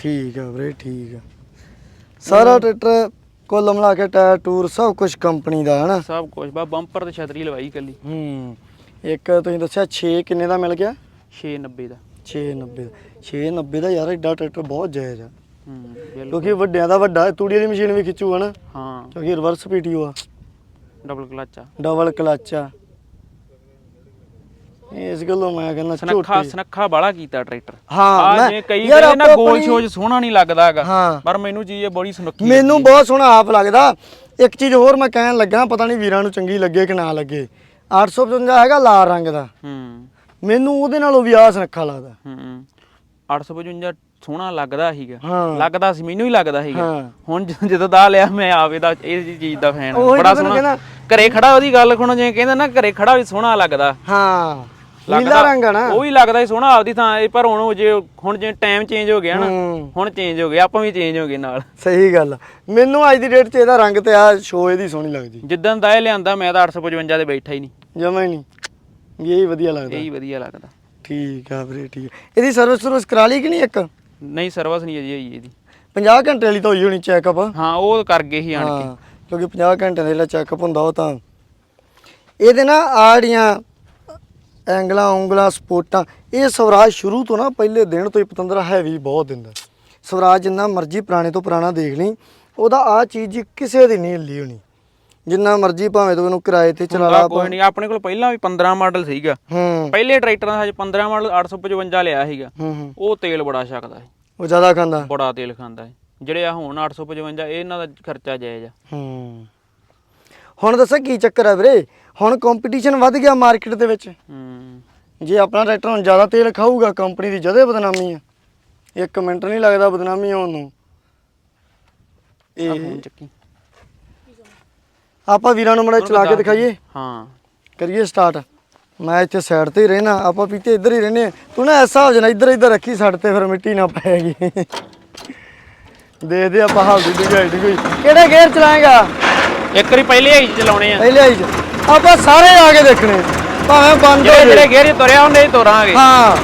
ਠੀਕ ਆ ਵੀਰੇ ਠੀਕ ਆ। ਸਾਰਾ ਟਰੈਕਟਰ ਕੁੱਲ ਮਿਲਾ ਕੇ ਟਾਇਰ ਟੂਰ ਸਭ ਕੁਝ ਕੰਪਨੀ ਦਾ ਹੈ ਨਾ ਸਭ ਕੁਝ ਬਾ ਬੰਪਰ ਤੇ ਛਤਰੀ ਲਵਾਈ ਕੱਲੀ ਹੂੰ ਇੱਕ ਤੁਸੀਂ ਦੱਸਿਆ 6 ਕਿੰਨੇ ਦਾ ਮਿਲ ਗਿਆ? 690 ਦਾ। 690 ਦਾ। 690 ਦਾ ਯਾਰ ਐਡਾ ਟਰੈਕਟਰ ਬਹੁਤ ਜਾਇਜ਼ ਆ। ਹੂੰ ਕਿਉਂਕਿ ਵੱਡਿਆਂ ਦਾ ਵੱਡਾ ਤੂੜੀ ਵਾਲੀ ਮਸ਼ੀਨ ਵੀ ਖਿੱਚੂਗਾ ਨਾ। ਹਾਂ। ਕਿਉਂਕਿ ਰਿਵਰਸ ਪੀਟੀਓ ਆ। ਡਬਲ ਕਲਚ ਆ। ਡਬਲ ਕਲਚ ਆ। ਇਸ ਗੱਲੋਂ ਮੈਂ ਕਹਿੰਦਾ ਸਨੱਖਾ ਝੋਟੇ ਸਨੱਖਾ ਬਾਲਾ ਕੀਤਾ ਟਰੈਕਟਰ। ਹਾਂ ਆ ਮੈਂ ਜੇ ਕਈ ਯਾਰ ਕਹਿੰਦੇ ਨਾ ਆਪੋ ਗੋਲ ਆਪਣੀ- ਸ਼ੋਜ ਸੋਹਣਾ ਨਹੀਂ ਲੱਗਦਾ ਹੈਗਾ ਹਾਂ। ਪਰ ਮੈਨੂੰ ਚੀਜ਼ ਇਹ ਬੜੀ ਸੁਨੱਖੀ ਮੈਨੂੰ ਬਹੁਤ ਸੋਹਣਾ ਆਪ ਲੱਗਦਾ। ਇੱਕ ਚੀਜ਼ ਹੋਰ ਮੈਂ ਕਹਿਣ ਲੱਗਾ ਪਤਾ ਨਹੀਂ ਵੀਰਾਂ ਨੂੰ ਚੰਗੀ ਲੱਗੇ ਕਿ ਨਾ ਲੱਗੇ। 855 ਹੈਗਾ ਲਾਲ ਰੰਗ ਦਾ। ਹੂੰ। ਮੈਨੂੰ ਉਹਦੇ ਨਾਲੋਂ ਵੀ ਆਹ ਸੁਨੱਖਾ ਲੱਗਦਾ। ਹੂੰ। 855 ਸੋਹਣਾ ਲੱਗਦਾ ਸੀਗਾ। ਹਾਂ। ਲੱਗਦਾ ਸੀ ਮੈਨੂੰ ਹੀ ਲੱਗਦਾ ਸੀਗਾ। ਹਾਂ। ਹੁਣ ਜ- ਜਦੋਂ ਦਾ ਲਿਆ ਮੈਂ ਆਵੇ ਦਾ ਇਹ ਜੀ ਚੀਜ਼ ਦਾ ਫੈਨ ਉਹੀ ਬੜਾ ਸੋਹਣਾ। ਘਰੇ ਖੜਾ ਉਹਦੀ ਗੱਲ ਸੁਣੋ ਜਿਵੇਂ ਕਹਿੰਦਾ ਨਾ ਘਰੇ ਖੜਾ ਵੀ ਸੋਹਣਾ ਲੱਗਦਾ। ਹਾਂ। ਨੀਲਾ ਰੰਗ ਆ ਨਾ। ਉਹ ਵੀ ਲੱਗਦਾ ਸੀ ਸੋਹਣਾ ਆਪਦੀ ਥਾਂ ਇਹ ਪਰ ਹੁਣ ਉਹ ਜੇ ਹੁਣ ਜੇ ਟਾਈਮ ਚੇਂਜ ਹੋ ਗਿਆ ਨਾ ਹੂੰ। ਹੁਣ ਚੇਂਜ ਹੋ ਗਿਆ ਆਪਾਂ ਵੀ ਚੇਂਜ ਹੋ ਗਏ ਨਾਲ। ਸਹੀ ਗੱਲ ਆ। ਮੈਨੂੰ ਅੱਜ ਦੀ ਡੇਟ 'ਚ ਇਹਦਾ ਰੰਗ ਤੇ ਆ ਸ਼ੋ ਇਹਦੀ ਸੋਹਣੀ ਲੱਗਦੀ। ਜਿੱਦਾਂ ਦਾ ਇਹ ਲਿਆਂਦਾ ਮੈਂ ਤਾਂ 855 ਤੇ ਬੈਠਾ ਹੀ ਨਹੀਂ। ਜਮਾ ਹੀ ਨਹੀਂ। ਇਹ ਹੀ ਵਧੀਆ ਲੱਗਦਾ। ਇਹੀ ਵਧੀਆ ਲੱਗਦਾ। ਠੀਕ ਆ ਵੀਰੇ ਠੀਕ ਆ। ਇਹਦੀ ਸਰਵਿਸ ਸਰਵਿਸ ਕਰਾ ਲਈ ਕਿ ਨਹੀਂ ਇੱਕ? ਨਹੀਂ ਸਰਵਿਸ ਨਹੀਂ ਅਜੇ ਹੋਈ ਇਹਦੀ। 50 ਘੰਟੇ ਵਾਲੀ ਤਾਂ ਹੋਈ ਹੋਣੀ ਚੈੱਕਅਪ ਹਾਂ ਉਹ ਕਰ ਗਏ ਹੀ ਆਣ ਕੇ। ਹਾਂ ਕਿਉਂਕਿ 50 ਘੰਟੇ ਦਾ ਜਿਹੜਾ ਚੈੱਕਅਪ ਹੁੰਦਾ ਉਹ ਤਾਂ। ਇਹਦੇ ਨਾ ਆੜੀਆਂ ਐਂਗਲਾਂ ਉਂਗਲਾਂ ਸਪੋਰਟਾਂ ਇਹ ਸਵਰਾਜ ਸ਼ੁਰੂ ਤੋਂ ਨਾ ਪਹਿਲੇ ਦਿਨ ਤੋਂ ਹੀ ਪਤੰਦਰ ਹੈਵੀ ਬਹੁਤ ਦਿੰਦਾ। ਸਵਰਾਜ ਜਿੰਨਾ ਮਰਜ਼ੀ ਪੁਰਾਣੇ ਤੋਂ ਪੁਰਾਣਾ ਦੇਖ ਲਈ ਉਹਦਾ ਆ ਚੀਜ਼ ਜੀ ਕਿਸੇ ਦੀ ਨਹੀਂ ਹਿੱਲੀ ਹੋਣੀ। ਜਿੰਨਾ ਮਰਜ਼ੀ ਭਾਵੇਂ ਤੂੰ ਇਹਨੂੰ ਕਿਰਾਏ ਤੇ ਚਲਾ ਲਾ ਕੋਈ ਨਹੀਂ ਆਪਣੇ ਕੋਲ ਪਹਿਲਾਂ ਵੀ 15 ਮਾਡਲ ਸੀਗਾ। ਹੂੰ। ਪਹਿਲੇ ਟਰੈਕਟਰਾਂ ਦਾ ਹਜੇ 15 ਮਾਡਲ 855 ਲਿਆ ਸੀਗਾ। ਹੂੰ ਹੂੰ। ਉਹ ਤੇਲ ਬੜਾ ਛਕਦਾ ਹੈ ਉਹ ਜ਼ਿਆਦਾ ਖਾਂਦਾ। ਬੜਾ ਤੇਲ ਖਾਂਦਾ ਹੈ ਜਿਹੜੇ ਆ ਹੁਣ 855 ਇਹ ਇਹਨਾਂ ਦਾ ਖਰਚਾ ਜਾਇਜ਼ ਆ। ਹੂੰ। ਹੁਣ ਦੱਸਾਂ ਕੀ ਚੱਕਰ ਹੈ ਵੀਰੇ? ਹੁਣ ਕੰਪੀਟੀਸ਼ਨ ਵੱਧ ਗਿਆ ਮਾਰਕੀਟ ਦੇ ਵਿੱਚ। ਹੂੰ। ਜੇ ਆਪਣਾ ਟਰੈਕਟਰ ਹੁਣ ਜ਼ਿਆਦਾ ਤੇਲ ਖਾਊਗਾ ਕੰਪਨੀ ਦੀ ਜਦੇ ਬਦਨਾਮੀ ਆ। ਇੱਕ ਮਿੰਟ ਨਹੀਂ ਲੱਗਦਾ ਬਦਨਾਮੀ ਹੋਣ ਨੂੰ। ਆ ਇਹ ਚੱਕੀ। ਆਪਾਂ ਵੀਰਾਂ ਨੂੰ ਮੜਾ ਚਲਾ ਕੇ ਦਿਖਾਈਏ। ਹਾਂ। ਕਰੀਏ ਸਟਾਰਟ ਮੈਂ ਇੱਥੇ ਸਾਈਡ ਤੇ ਹੀ ਰਹਿਣਾ ਆਪਾਂ ਪੀਤੇ ਇੱਧਰ ਹੀ ਰਹਿੰਦੇ। ਤੂੰ ਨਾ ਐਸਾ ਹੋ ਜਾਣਾ ਇੱਧਰ ਇੱਧਰ ਰੱਖੀ ਸਾਈਡ ਤੇ ਫਿਰ ਮਿੱਟੀ ਨਾ ਪਏਗੀ। ਦੇਖਦੇ ਆਪਾਂ ਹਾਲਦੀ ਡਿਗਾਈ ਡਿਗਾਈ ਕਿਹੜੇ ਗੇਅਰ ਚਲਾਏਗਾ? ਇੱਕ ਵਾਰੀ ਪਹਿਲੇ ਹੀ ਚਲਾਉਣੇ ਆ। ਪਹਿਲੇ ਆਈ ਚ। ਆਪਾਂ ਸਾਰੇ ਆ ਕੇ ਦੇਖਣੇ। ਭਾਵੇਂ ਬੰਦ ਹੋ ਜਿਹੜੇ ਗੇਰੇ ਤੁਰਿਆ ਹੁੰਦੇ ਤੁਰਾਂਗੇ। ਹਾਂ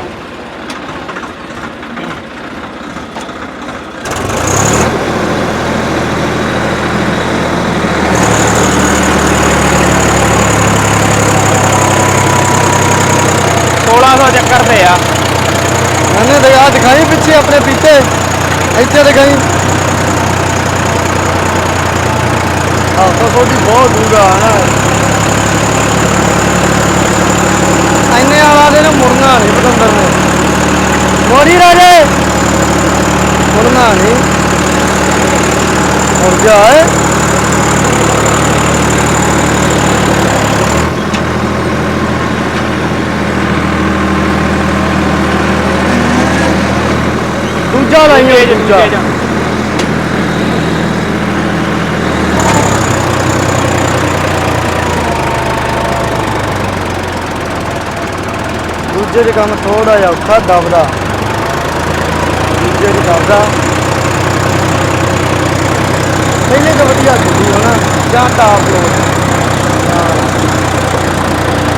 ਸੋਲਾਂ 1600 ਚੱਕਰ ਤੇ ਆ ਮੈਨੇ ਤੇ ਆ ਦਿਖਾਈ ਪਿੱਛੇ ਆਪਣੇ ਪੀਤੇ। ਇੱਥੇ ਦਿਖਾਈ। ਆਹ ਤਾਂ ਛੋਟੀ ਬਹੁਤ ਦੂਰਾ ਹੈ ਨਾ ਐਨੇ ਵਾਲਾ ਦੇ ਨੂੰ ਮੁੜਨਾ ਨਹੀਂ ਪਤੰਦਰ ਨੇ। ਮੋਰੀ ਰਾਜੇ! ਮੁੜਨਾ ਨਹੀਂ। ਮੁੜ ਜਾ ਏ ਦੂਜਾ ਲਾਈਏ ਦੂਜਾ ਦੂਜੇ ਦੇ ਕੰਮ ਥੋੜਾ ਜਿਹਾ ਔਖਾ ਦਬਦਾ। ਦੂਜੇ ਦੇ ਦਬਦਾ। ਪਹਿਲੇ ਤਾਂ ਵਧੀਆ ਗੱਡੀ ਹੋਣਾ ਜਾਂ ਟਾਪ ਲੋ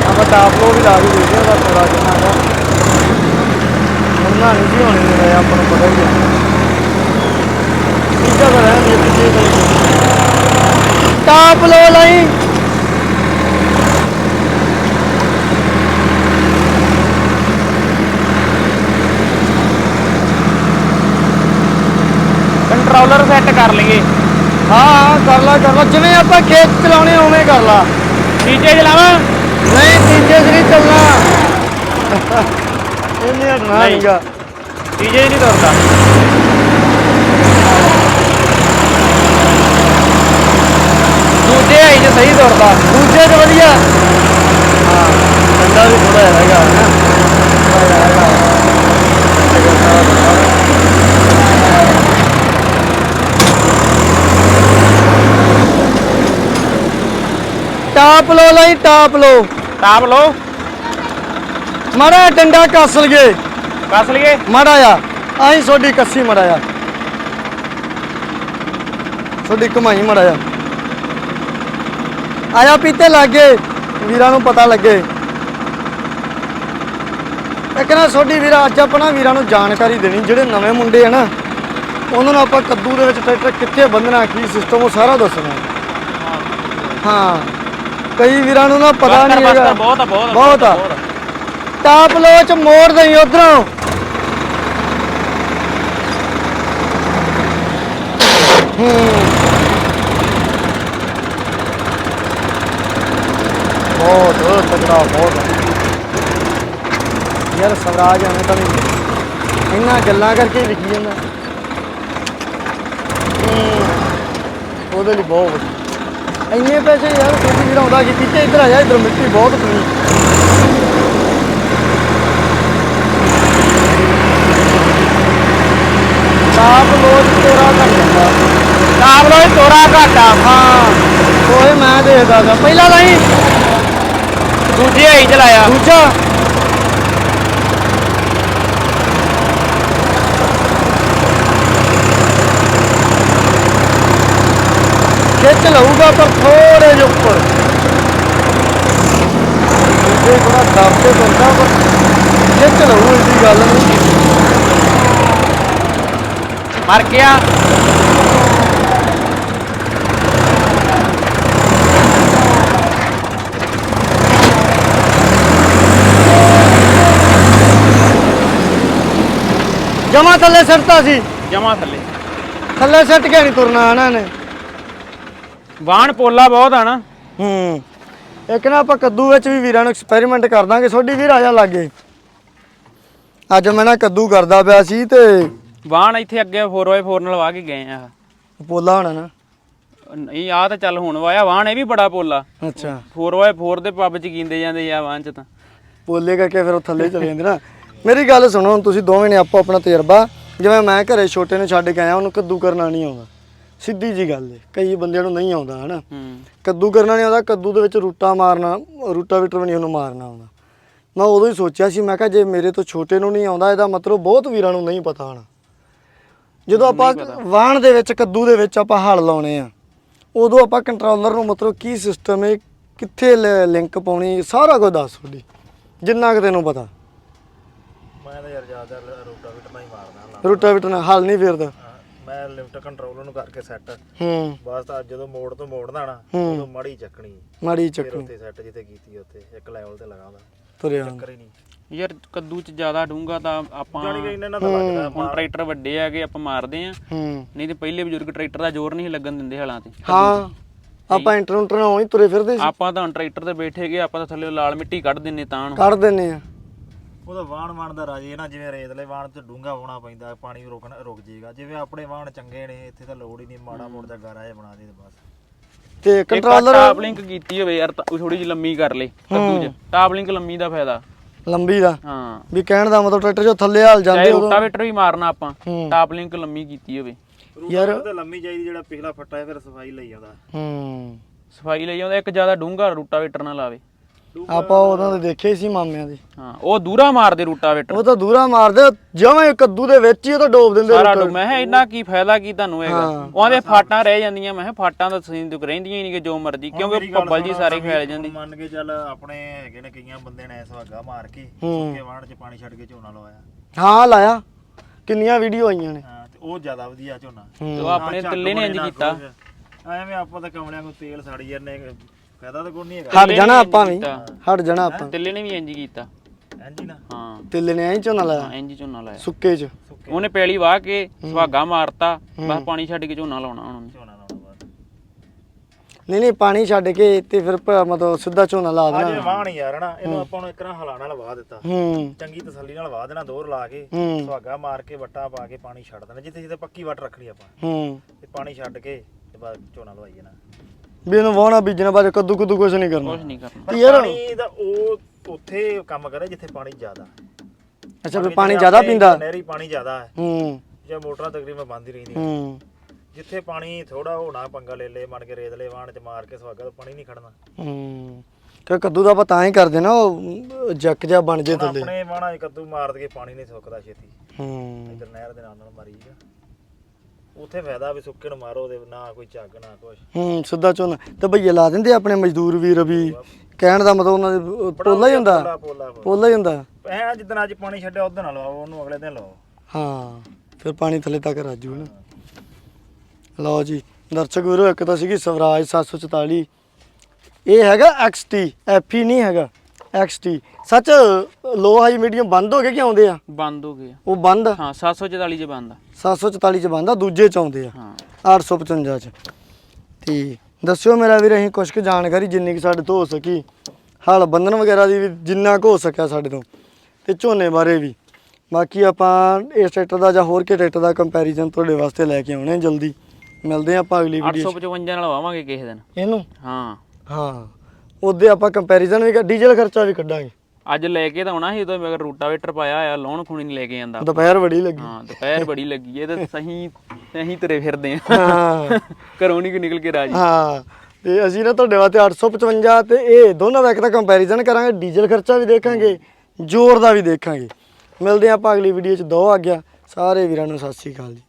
ਆਪਾਂ ਟਾਪ ਲੋ ਵੀ ਲਾ ਕੇ ਦੇਖਦੇ ਹਾਂ ਥੋੜਾ ਜਿਹਾ ਦਾ ਉਹਨਾਂ ਨਹੀਂ ਜੀ ਹੋਣੇ ਨੇ ਆਪਾਂ ਨੂੰ ਪਤਾ ਹੀ ਹੈ ਤੀਜਾ ਤਾਂ ਰਹਿਣ ਦੇ ਤੀਜੇ ਦਾ ਟਾਪ ਲੋ ਲਈ। ਕੰਟਰੋਲਰ ਸੈੱਟ ਕਰ ਲਈਏ। ਹਾਂ ਕਰ ਲਾ ਕਰ ਲਾ। ਜਿਵੇਂ ਆਪਾਂ ਖੇਤ ਚਲਾਉਣੇ ਉਵੇਂ ਕਰ ਲਾ। ਤੀਜੇ ਚਲਾਵਾਂ? ਨਹੀਂ ਤੀਜੇ 'ਚ ਨਹੀਂ ਚੱਲਣਾ। ਇਹਨੇ ਹਟਣਾ ਨਹੀਂ। ਨਹੀਂਗਾ। ਤੀਜੇ ਹੀ ਨਹੀਂ ਤੁਰਦਾ। ਦੂਜੇ ਆਈ ਜੇ ਸਹੀ ਤੁਰਦਾ। ਦੂਜੇ 'ਚ ਵਧੀਆ। ਹਾਂ ਠੰਡਾ ਵੀ ਥੋੜਾ ਹੈਗਾ ਨਾ ਥੋੜ੍ਹਾ ਜਿਹਾ ਹੈਗਾ। ਟਾਪ ਲੋ ਲਈ ਟਾਪ ਲੋ ਟਾਪ ਲੋ ਮਾੜਾ ਡੰਡਾ ਕੱਸ ਲਈਏ। ਕੱਸ ਲਈਏ? ਮਾੜਾ ਆ ਆਈ ਸੋਡੀ ਕੱਸੀ ਮਾੜਾ ਆ ਸੋਡੀ ਕਮਾਈ ਮਾੜਾ ਆ ਆਇਆ ਪੀਤੇ ਲੱਗੇ ਵੀਰਾਂ ਨੂੰ ਪਤਾ ਲੱਗੇ। ਇੱਕ ਨਾ ਤੁਹਾਡੀ ਵੀਰਾ ਅੱਜ ਆਪਣਾ ਵੀਰਾਂ ਨੂੰ ਜਾਣਕਾਰੀ ਦੇਣੀ ਜਿਹੜੇ ਨਵੇਂ ਮੁੰਡੇ ਆ ਨਾ ਉਹਨਾਂ ਨੂੰ ਆਪਾਂ ਕੱਦੂ ਦੇ ਵਿੱਚ ਟਰੈਕਟਰ ਕਿੱਥੇ ਬੰਨਣਾ ਕੀ ਸਿਸਟਮ ਉਹ ਸਾਰਾ ਦੱਸਣਾ। ਹਾਂ। ਕਈ ਵੀਰਾਂ ਨੂੰ ਨਾ ਪਤਾ ਨਹੀਂ ਹੈਗਾ। ਬਹੁਤ ਬਹੁਤ ਬਹੁਤ ਆ। ਬਹੁਤ ਆ। ਟਾਪ ਲੋਚ ਮੋੜ ਦੇਈ ਉਧਰੋਂ। ਬਹੁਤ ਤਗੜਾ ਬਹੁਤ। ਯਾਰ ਸਵਰਾਜ ਐਵੇਂ ਤਾਂ ਨਹੀਂ। ਇੰਨਾ ਗੱਲਾਂ ਕਰਕੇ ਹੀ ਜਾਂਦਾ। ਉਹਦੇ ਲਈ ਬਹੁਤ ਵਧੀਆ। ਇੰਨੇ ਪੈਸੇ ਯਾਰ ਕੋਈ ਵੀਰ ਆਉਂਦਾ ਕਿ ਪਿੱਛੇ ਇੱਧਰ ਆ ਜਾ, ਇੱਧਰ ਮਿੱਟੀ ਬਹੁਤ ਪਈ। ਸਾਪ ਲੋਚ ਤੋਰਾ ਟਾਪ ਲੋਏ ਤੋਰਾ ਘਾਟਾ ਹਾਂ। ਉਹ ਮੈਂ ਦੇਖਦਾ ਗਾ ਪਹਿਲਾਂ ਤਾਂ ਹੀ ਦੂਜੇ ਹੀ ਚਲਾਇਆ। ਦੂਜਾ। ਖਿੱਚ ਲਊਗਾ ਪਰ ਥੋੜੇ ਜਿਹਾ ਉੱਪਰ। ਇਹ ਥੋੜਾ ਦਬ ਤੇ ਕਰਦਾ ਪਰ ਖਿੱਚ ਲਊ ਇਹਦੀ ਗੱਲ ਨਹੀਂ। ਮਰ ਗਿਆ। ਜਮਾ ਥੱਲੇ ਸਿੱਟਤਾ ਸੀ। ਜਮਾ ਥੱਲੇ। ਥੱਲੇ ਸਿੱਟ ਕੇ ਨਹੀਂ ਤੁਰਨਾ ਇਹਨਾਂ ਨੇ। ਵਾਹਣ ਪੋਲਾ ਬਹੁਤ ਆ ਨਾ। ਹੂੰ। ਇੱਕ ਨਾ ਆਪਾਂ ਕੱਦੂ ਵਿੱਚ ਵੀ ਵੀਰਾਂ ਨੂੰ ਐਕਸਪੈਰੀਮੈਂਟ ਕਰ ਦਾਂਗੇ। ਵੀਰ ਆ ਜਾ ਲਾਗੇ ਅੱਜ ਮੈਂ ਨਾ ਕੱਦੂ ਕਰਦਾ ਪਿਆ ਸੀ ਤੇ ਵਾਹਣ ਇੱਥੇ ਅੱਗੇ 4x4 ਨਾਲ ਵਾ ਕੇ ਗਏ ਆ। ਪੋਲਾ ਹੋਣਾ ਨਾ। ਨਹੀਂ ਆ ਤਾਂ ਚੱਲ ਹੁਣ ਵਾਇਆ ਵਾਹਣ ਇਹ ਵੀ ਬੜਾ ਪੋਲਾ। ਅੱਛਾ। 4x4 ਦੇ ਪੱਬ ਚ ਕੀਂਦੇ ਜਾਂਦੇ ਆ ਵਾਹਣ ਚ ਤਾਂ। ਪੋਲੇ ਕਰਕੇ ਫਿਰ ਉਹ ਥੱਲੇ ਚਲੇ ਜਾਂਦੇ ਨਾ। ਮੇਰੀ ਗੱਲ ਸੁਣੋ ਹੁਣ ਤੁਸੀਂ ਦੋਵੇਂ ਨੇ ਆਪੋ ਆਪਣਾ ਤਜਰਬਾ। ਜਿਵੇਂ ਮੈਂ ਘਰੇ ਛੋਟੇ ਨੂੰ ਛੱਡ ਕੇ ਆਇਆ ਉਹਨੂੰ ਕੱਦੂ ਕਰਨਾ ਨਹੀਂ ਆਉਂਦਾ। ਸਿੱਧੀ ਜੀ ਗੱਲ ਹੈ ਕਈ ਬੰਦਿਆਂ ਨੂੰ ਨਹੀਂ ਆਉਂਦਾ ਹਨਾ। ਕੱਦੂ ਕਰਨਾ ਨਹੀਂ ਆਉਂਦਾ ਕੱਦੂ ਦੇ ਵਿੱਚ ਰੂਟਾ ਮਾਰਨਾ ਰੂਟਾ ਵੀਟਰ ਵੀ ਨਹੀਂ ਉਹਨੂੰ ਮਾਰਨਾ ਆਉਂਦਾ। ਮੈਂ ਉਦੋਂ ਹੀ ਸੋਚਿਆ ਸੀ ਮੈਂ ਕਿਹਾ ਜੇ ਮੇਰੇ ਤੋਂ ਛੋਟੇ ਨੂੰ ਨਹੀਂ ਆਉਂਦਾ ਇਹਦਾ ਮਤਲਬ ਬਹੁਤ ਵੀਰਾਂ ਨੂੰ ਨਹੀਂ ਪਤਾ ਹੋਣਾ। ਜਦੋਂ ਆਪਾਂ ਵਾਹਣ ਦੇ ਵਿੱਚ ਕੱਦੂ ਦੇ ਵਿੱਚ ਆਪਾਂ ਹਲ ਲਾਉਣੇ ਆ ਉਦੋਂ ਆਪਾਂ ਕੰਟਰੋਲਰ ਨੂੰ ਮਤਲਬ ਕੀ ਸਿਸਟਮ ਹੈ ਕਿੱਥੇ ਲਿੰਕ ਪਾਉਣੀ ਸਾਰਾ ਕੁਝ ਦੱਸ ਤੁਹਾਡੀ ਜਿੰਨਾ ਕਿ ਤੈਨੂੰ ਪਤਾ। ਮੈਂ ਤਾਂ ਯਾਰ ਜ਼ਿਆਦਾ ਰੋਟਾ ਵੀਟ ਨਹੀਂ ਮਾਰਦਾ ਰੂਟਾ ਵੀਟਰ ਨਾਲ ਹਲ ਨਹੀਂ ਫੇਰਦਾ। ਮੈਂ ਲਿਫਟ ਕੰਟਰੋਲ ਨੂੰ ਕਰਕੇ ਸੈੱਟ ਹੂੰ। ਬਸ ਤਾਂ ਜਦੋਂ ਮੋੜ ਤੋਂ ਮੋੜਨਾ ਨਾ ਹੂੰ। ਉਦੋਂ ਮੜੀ ਚੱਕਣੀ। ਮਾੜੀ ਫਿਰ ਚੱਕਣੀ। ਉੱਥੇ ਸੈੱਟ ਜਿੱਥੇ ਕੀਤੀ ਉੱਥੇ ਇੱਕ ਲੈਵਲ ਤੇ ਲਗਾਉਂਦਾ। ਤੁਰਿਆ ਚੱਕਰ ਹੀ ਨਹੀਂ। ਯਾਰ ਕੱਦੂ ਚ ਜ਼ਿਆਦਾ ਡੂੰਗਾ ਤਾਂ ਆਪਾਂ ਜਾਣੀ ਕਿ ਇਹਨਾਂ ਨਾਲ ਤਾਂ ਲੱਗਦਾ ਹੁਣ ਟਰੈਕਟਰ ਵੱਡੇ ਹੈਗੇ ਆਪਾਂ ਮਾਰਦੇ ਆ ਹੂੰ। ਨਹੀਂ ਤੇ ਪਹਿਲੇ ਬਜ਼ੁਰਗ ਟਰੈਕਟਰ ਦਾ ਜ਼ੋਰ ਨਹੀਂ ਲੱਗਣ ਦਿੰਦੇ ਹਲਾਂ ਤੇ। ਹਾਂ ਆਪਾਂ ਇੰਟਰਨੈਟ ਨਾਲ ਹੀ ਤੁਰੇ ਫਿਰਦੇ ਸੀ। ਆਪਾਂ ਤਾਂ ਟਰੈਕਟਰ ਤੇ ਬੈਠੇ ਗਏ ਆਪਾਂ ਤਾਂ ਥੱਲੇ ਲਾਲ ਮਿੱਟੀ ਕੱਢ ਦਿੰਨੇ ਤਾਂ ਨੂੰ ਕੱਢ ਦਿੰਨੇ ਆ ਉਹਦਾ ਵਾਹਣ ਵਾਹਣ ਦਾ ਰਾਜੇ ਨਾ ਜਿਵੇਂ ਰੇਤਲੇ ਵਾਹਣ ਤੇ ਡੂੰਗਾ ਹੋਣਾ ਪੈਂਦਾ ਪਾਣੀ ਰੁਕਣ ਰੁਕ ਜਾਏਗਾ ਜਿਵੇਂ ਆਪਣੇ ਵਾਹਣ ਚੰਗੇ ਨੇ ਇੱਥੇ ਤਾਂ ਲੋੜ ਹੀ ਨਹੀਂ ਮਾੜਾ ਮੋੜ ਦਾ ਗਾਰਾ ਜਿਹਾ ਬਣਾ ਦੇ ਤੇ ਬਸ। ਤੇ ਕੰਟਰੋਲਰ ਟਾਪ ਲਿੰਕ ਕੀਤੀ ਹੋਵੇ ਯਾਰ ਥੋੜੀ ਜਿਹੀ ਲੰਮੀ ਕਰ ਲੈ ਕੱਦੂ ਚ। ਟਾਪ ਲਿੰਕ ਲੰਮੀ ਦਾ ਫਾਇਦਾ। ਲੰਬੀ ਦਾ। ਹਾਂ। ਵੀ ਕਹਿਣ ਦਾ ਮਤਲਬ ਟਰੈਕਟਰ ਜੋ ਥੱਲੇ ਹਾਲ ਜਾਂਦੇ ਚਾਹੇ ਉਦੋਂ ਰੋਟਾਵੇਟਰ ਵੀ ਮਾਰਨਾ ਆਪਾਂ ਹੂੰ। ਟਾਪ ਲਿੰਕ ਲੰਮੀ ਕੀਤੀ ਹੋਵੇ। ਯਾਰ ਉਹ ਤਾਂ ਲੰਮੀ ਚਾਹੀਦੀ ਜਿਹੜਾ ਪਿਛਲਾ ਫੱਟਾ ਹੈ ਫਿਰ ਸਫ਼ਾਈ ਲਈ ਜਾਂਦਾ ਹੂੰ। ਸਫ਼ਾਈ ਲਈ ਜਾਂਦਾ ਇੱਕ ਜ਼ਿਆਦਾ ਡੂੰਘਾ ਰੋਟਾਵੇਟਰ ਨਾ ਲਾਵੇ। ਆਪਾਂ ਉਹਨਾਂ ਦੇ ਦੇਖੇ ਸੀ ਮਾਮਿਆਂ ਦੇ। ਹਾਂ ਉਹ ਦੂਰਾ ਮਾਰਦੇ ਰੋਟਾਵੇਟਰ ਉਹ ਤਾਂ ਦੂਰਾ ਮਾਰਦੇ ਜਿਵੇਂ ਕੱਦੂ ਦੇ ਵਿੱਚ ਹੀ ਉਹ ਤਾਂ ਡੋਬ ਦਿੰਦੇ ਸਾਰਾ ਡੂ ਮੈਂ ਕਿਹਾ ਇੰਨਾ ਕੀ ਫਾਇਦਾ ਕੀ ਤੁਹਾਨੂੰ ਹੈਗਾ? ਹਾਂ। ਉਹਦੇ ਫਾਟਾਂ ਰਹਿ ਜਾਂਦੀਆਂ ਮੈਂ ਕਿਹਾ ਫਾਟਾਂ ਤਾਂ ਸੀਨ ਦੁਕ ਰਹਿੰਦੀਆਂ ਹੀ ਨਹੀਂ ਕਿ ਜੋ ਮਰਜ਼ੀ ਕਿਉਂਕਿ ਭੱਬਲ ਜੀ ਸਾਰੇ ਫੈਲ ਜਾਂਦੀ। ਮੰਨ ਕੇ ਚੱਲ ਆਪਣੇ ਹੈਗੇ ਨੇ ਕਈਆਂ ਬੰਦੇ ਨੇ ਸੁਹਾਗਾ ਮਾਰ ਕੇ ਹੂੰ। ਸੁੱਕੇ ਵਾਹਣ 'ਚ ਪਾਣੀ ਛੱਡ ਕੇ ਝੋਨਾ ਲਵਾਇਆ ਹਾਂ ਲਾਇਆ। ਕਿੰਨੀਆਂ ਵੀਡੀਓ ਆਈਆਂ ਨੇ। ਹਾਂ ਤੇ ਉਹ ਜ਼ਿਆਦਾ ਵਧੀਆ ਝੋਨਾ। ਤੇ ਉਹ ਆਪਣੇ ਤਿੱਲੇ ਨੇ ਇੰਜ ਕੀਤਾ। ਐਵੇਂ ਆਪਾਂ ਤਾਂ ਕਮਲਿਆਂ ਨੂੰ ਤੇਲ ਸਾੜੀ ਜਾਂਦੇ ਫਾਇਦਾ ਤਾਂ ਕੋਈ ਨਹੀਂ ਹੈਗਾ। ਹਟ ਜਾਣਾ ਆਪਾਂ ਵੀ। ਹਟ ਜਾਣਾ ਆਪਾਂ। ਤਿੱਲੇ ਨੇ ਵੀ ਇੰਜ ਕੀਤਾ। ਇੰਜ ਹੀ ਨਾ। ਹਾਂ। ਤਿੱਲੇ ਨੇ ਐਂ ਝੋਨਾ ਲਾਇਆ। ਹਾਂ, ਇੰਜ ਝੋਨਾ ਲਾਇਆ। ਸੁੱਕੇ 'ਚ। ਉਹਨੇ ਪੈਲੀ ਵਾਹ ਕੇ ਸੁਹਾਗਾ ਮਾਰਤਾ। ਬਸ ਪਾਣੀ ਛੱਡ ਕੇ ਝੋਨਾ ਲਾਉਣਾ ਉਹਨਾਂ। ਨੇ ਝੋਨਾ ਲਾਉਣਾ ਬਾਅਦ। ਨਹੀਂ ਨਹੀਂ ਪਾਣੀ ਛੱਡ ਕੇ ਤੇ ਫਿਰ ਮਤਲਬ ਸਿੱਧਾ ਝੋਨਾ ਲਾ ਅੱਜ ਦੇਣਾ ਵਾਹਣ ਯਾਰ ਨਾ ਇਹਨੂੰ ਆਪਾਂ ਨੂੰ ਇੱਕ ਨਾ ਹਲਾਣਾ ਲਵਾ ਦਿੱਤਾ। ਹੂੰ। ਚੰਗੀ ਤਸੱਲੀ ਨਾਲ ਵਾਹ ਦੇਣਾ ਦੋਰ ਲਾ ਕੇ। ਸੁਹਾਗਾ ਮਾਰ ਕੇ ਵੱਟਾ ਪਾ ਕੇ ਪਾਣੀ ਛੱਡ ਦੇਣਾ। ਜਿੱਥੇ ਜਿੱਥੇ ਪੱਕੀ ਵੱਟ ਰੱਖਣੀ ਆਪਾਂ। ਹੂੰ। ਤੇ ਪਾਣੀ ਛੱਡ ਕੇ ਤੇ ਬਾਅਦ ਝੋਨਾ ਲਵਾਈ ਜਾਣਾ ਵੀ ਇਹਨੂੰ ਵਾਹਣਾ ਬੀਜਣਾ ਬਾਅਦ ਕੱਦੂ ਕੁੱਦੂ ਕੁਝ ਨਹੀਂ ਕਰਨਾ। ਕੁਝ ਨਹੀਂ ਕਰਨਾ। ਪਰ ਯਾਰ- ਪਾਣੀ ਦਾ ਉਹ ਉੱਥੇ ਕੰਮ ਕਰੇ ਜਿੱਥੇ ਪਾਣੀ ਜ਼ਿਆਦਾ। ਅੱਛਾ ਫਿਰ ਪਾਣੀ ਜ਼ਿਆਦਾ ਪੀਂਦਾ। ਨਹਿਰੀ ਪਾਣੀ ਜ਼ਿਆਦਾ ਹੈ। ਹੂੰ। ਜਾਂ ਮੋਟਰਾਂ ਤਕਰੀਬਨ ਬੰਦ ਹੀ ਰਹਿੰਦੀਆਂ। ਹੂੰ। ਜਿੱਥੇ ਪਾਣੀ ਥੋੜਾ ਹੋਣਾ ਪੰਗਾ ਲੈ ਲੈ ਮਣ ਕੇ ਰੇਦਲੇ ਵਾਣ ਚ ਮਾਰ ਕੇ ਸੁਹਾਗਾ ਤਾਂ ਪਾਣੀ ਨਹੀਂ ਖੜਨਾ। ਹੂੰ। ਤੇ ਕੱਦੂ ਦਾ ਆਪਾਂ ਤਾਂ ਹੀ ਕਰਦੇ ਨਾ ਉਹ ਜੱਕ ਜਾ ਬਣ ਜੇ ਹੁਣ ਥੱਲੇ। ਆਪਣੇ ਵਾਣਾ ਚ ਕੱਦੂ ਮਾਰ ਕੇ ਪਾਣੀ ਨਹੀਂ ਸੁੱਕਦਾ ਛੇਤੀ। ਹੂੰ। ਇਧਰ ਨਹਿਰ ਦੇ ਨਾਲ ਨਾਲ ਮਾਰੀ ਜਾ। ਉੱਥੇ ਫਾਇਦਾ ਵੀ ਸੁੱਕੇ ਨੂੰ ਮਾਰੋ ਦੇ ਨਾ ਕੋਈ ਝੱਗ ਨਾ ਕੁਛ। ਹੂੰ ਸਿੱਧਾ ਝੋਨਾ ਤੇ ਭਈਏ ਲਾ ਦਿੰਦੇ ਆਪਣੇ ਮਜ਼ਦੂਰ ਵੀਰ ਵੀ। ਕਹਿਣ ਦਾ ਮਤਲਬ ਉਹਨਾਂ ਦੇ ਪੋਲਾ ਹੀ ਹੁੰਦਾ। ਪੋਲਾ ਹੀ ਹੁੰਦਾ। ਐ ਜਿੱਦਣ ਅੱਜ ਪਾਣੀ ਛੱਡਿਆ ਉਦੋਂ ਨਾ ਲਵਾਓ ਉਹਨੂੰ ਅਗਲੇ ਦਿਨ ਲਵਾਓ ਹਾਂ ਫਿਰ ਪਾਣੀ ਥੱਲੇ ਤੱਕ ਰਾਜੂ ਨਾ। ਲਓ ਜੀ ਦਰਸ਼ਕ ਵੀਰੋ ਇੱਕ ਤਾਂ ਸੀਗੀ ਸਵਰਾਜ 744 ਇਹ ਹੈਗਾ XT FE ਨਹੀਂ ਹੈਗਾ। XT ਸੱਚ ਲੋ ਹਾਈ ਮੀਡੀਅਮ ਬੰਦ ਹੋ ਗਏ ਕਿ ਆਉਂਦੇ ਆ? ਬੰਦ ਹੋ ਗਏ ਆ। ਉਹ ਬੰਦ ਆ? ਹਾਂ 744 ਚ ਬੰਦ ਆ। 744 ਚ ਬੰਦ ਆ ਦੂਜੇ ਚ ਆਉਂਦੇ ਆ। ਹਾਂ। 855 ਚ। ਤੇ ਦੱਸਿਓ ਮੇਰਾ ਵੀਰ ਅਸੀਂ ਕੁਝ ਕੁ ਜਾਣਕਾਰੀ ਜਿੰਨੀ ਕਿ ਸਾਡੇ ਤੋਂ ਹੋ ਸਕੀ। ਹਲ ਬੰਧਨ ਵਗੈਰਾ ਦੀ ਵੀ ਜਿੰਨਾ ਕੁ ਹੋ ਸਕਿਆ ਸਾਡੇ ਤੋਂ। ਤੇ ਝੋਨੇ ਬਾਰੇ ਵੀ। ਬਾਕੀ ਆਪਾਂ ਇਸ ਟਰੈਕਟਰ ਦਾ ਜਾਂ ਹੋਰ ਕਿ ਟਰੈਕਟਰ ਦਾ ਕੰਪੈਰੀਜ਼ਨ ਤੁਹਾਡੇ ਵਾਸਤੇ ਲੈ ਕੇ ਆਉਣੇ ਆ ਜਲਦੀ। ਮਿਲਦੇ ਆ ਆਪਾਂ ਅਗਲੀ ਵੀਡੀਓ 'ਚ। 855 ਨਾਲ ਲਵਾਵਾਂਗੇ ਕਿਸੇ ਦਿਨ। ਇਹਨੂੰ? ਹਾਂ। ਹਾਂ। ਉਹਦੇ ਆਪਾਂ ਕੰਪੈਰੀਜ਼ਨ ਵੀ ਕਰ- ਡੀਜ਼ਲ ਖਰਚਾ ਵੀ ਕੱਢਾਂਗੇ। ਅੱਜ ਲੈ ਕੇ ਤਾਂ ਆਉਣਾ ਸੀ ਉਦੋਂ ਮਗਰ ਰੂਟਾਵੇਟਰ ਪਾਇਆ ਆ ਲਾਉਣ ਖੁਣੀ ਨਹੀਂ ਲੈ ਕੇ ਜਾਂਦਾ। ਦੁਪਹਿਰ ਬੜੀ ਲੱਗੀ। ਹਾਂ ਦੁਪਹਿਰ ਬੜੀ ਲੱਗੀ ਇਹ ਤਾਂ ਸਹੀ ਸਹੀ ਤੁਰੇ ਫਿਰਦੇ ਆ। ਹਾਂ। ਘਰੋਂ ਨਹੀਂ ਨਿਕਲ ਕੇ ਰਾਜੀ। ਹਾਂ ਤੇ ਅਸੀਂ ਨਾ ਤੁਹਾਡੇ ਵਾਸਤੇ 855 ਤੇ ਇਹ ਦੋਨਾਂ ਦਾ ਇੱਕ ਤਾਂ ਕੰਪੈਰੀਜ਼ਨ ਕਰਾਂਗੇ ਡੀਜ਼ਲ ਖਰਚਾ ਵੀ ਦੇਖਾਂਗੇ ਜ਼ੋਰ ਦਾ ਵੀ ਦੇਖਾਂਗੇ। ਮਿਲਦੇ ਆਪਾਂ ਅਗਲੀ ਵੀਡੀਓ 'ਚ ਦੋ ਆ ਗਿਆ। ਸਾਰੇ ਵੀਰਾਂ ਨੂੰ ਸਤਿ ਸ਼੍ਰੀ ਅਕਾਲ ਜੀ।